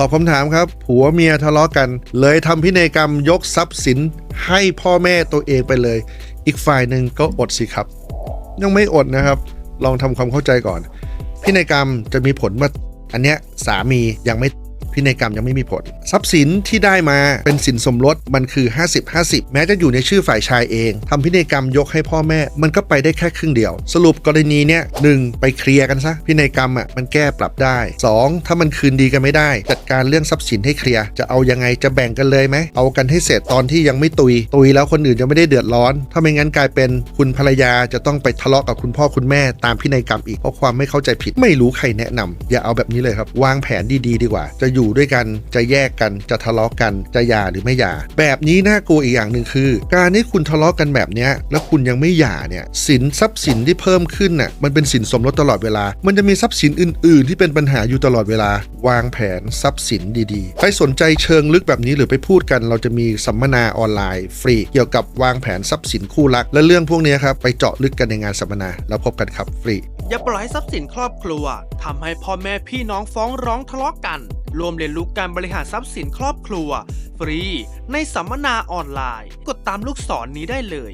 ตอบคำถามครับ ผัวเมียทะเลาะกัน เลยทำพินัยกรรมยกทรัพย์สินให้พ่อแม่ตัวเองไปเลย อีกฝ่ายหนึ่งก็อดสิครับ ยังไม่อดนะครับ ลองทำความเข้าใจก่อน พินัยกรรมจะมีผลว่าอันเนี้ยสามียังไม่ พินัยกรรมยังไม่มีผล ทรัพย์สินที่ได้มาเป็นสินสมรสมันคือ 50-50 แม้จะอยู่ในชื่อฝ่ายชายเองทำพินัยกรรมยกให้พ่อแม่ มันก็ไปได้แค่ครึ่งเดียว สรุปกรณีเนี้ยหนึ่งไปเคลียร์กันซะพินัยกรรมอะมันแก้ปรับได้ 2. ถ้ามันคืนดีกันไม่ได้ จัดการเรื่องทรัพย์สินให้เคลียร์จะเอายังไงจะแบ่งกันเลยไหมเอากันให้เสร็จตอนที่ยังไม่ตุย ตุยแล้วคนอื่นจะไม่ได้เดือดร้อน ถ้าไม่งั้นกลายเป็นคุณภรรยาจะต้องไปทะเลาะกับคุณพ่อคุณแม่ตามพินัยกรรมอีกเพราะความไม่เข้าใจผิดไม่รู้ใครแนะนำอย่าเอาแบบนี้เลยครับ วางแผนดีๆ ดีกว่าจะอยู่ด้วยกันจะแยกกันจะทะเลาะกันจะหย่าหรือไม่หย่า แบบนี้น่ากลัวอีกอย่างหนึ่งคือ การที่คุณทะเลาะกันแบบนี้แล้วคุณยังไม่หย่าเนี่ยสินทรัพย์สินที่เพิ่มขึ้นน่ะมันเป็นสินสมรสตลอดเวลา มันจะมีทรัพย์สินอื่น ๆ ที่เป็นปัญหาอยู่ตลอดเวลา วางแผนทรัพย์สินดีๆ ใครสนใจเชิงลึกแบบนี้หรือไปพูดกัน เราจะมีสัมมนาออนไลน์ ฟรีเกี่ยวกับวางแผนทรัพย์สินคู่รัก และเรื่องพวกนี้ครับไปเจาะลึกกันในงานสัมมนาแล้วพบกันครับฟรี อย่าปล่อยให้ทรัพย์สินครอบครัวทำให้พ่อแม่พี่น้องฟ้องร้องทะเลาะกัน รวมเรียนรู้การบริหารทรัพย์สินครอบครัว ฟรี ในสัมมนาออนไลน์ กดตามลูกศรนนี้ได้เลย